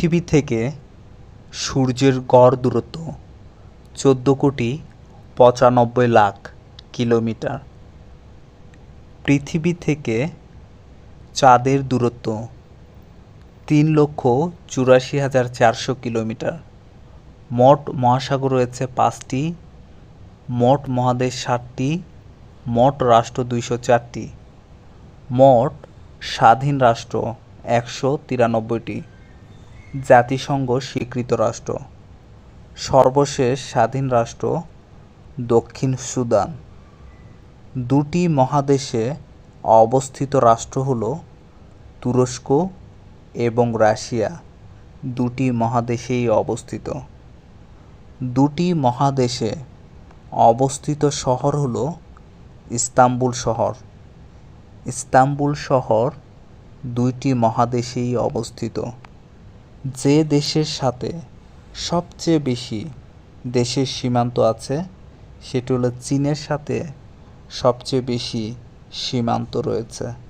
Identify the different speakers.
Speaker 1: পৃথিবী থেকে সূর্যের গড় দূরত্ব চোদ্দ কোটি পঁচানব্বই লাখ কিলোমিটার। পৃথিবী থেকে চাঁদের দূরত্ব তিন লক্ষ চুরাশি হাজার চারশো কিলোমিটার। মোট মহাসাগর রয়েছে পাঁচটি মোট মহাদেশ সাতটি মোট রাষ্ট্র দুইশো চারটি মোট স্বাধীন রাষ্ট্র একশো তিরানব্বইটি। জাতিসংঘ স্বীকৃত রাষ্ট্র, সর্বশেষ স্বাধীন রাষ্ট্র দক্ষিণ সুদান। দুটি মহাদেশে অবস্থিত রাষ্ট্র হল তুরস্ক এবং রাশিয়া। দুটি মহাদেশেই অবস্থিত। দুটি মহাদেশে অবস্থিত শহর হল ইস্তাম্বুল শহর। ইস্তাম্বুল শহর দুইটি মহাদেশেই অবস্থিত। যে দেশের সাথে সবচেয়ে বেশি দেশের সীমান্ত আছে, সেটি হলো চীনের সাথে সবচেয়ে বেশি সীমান্ত রয়েছে।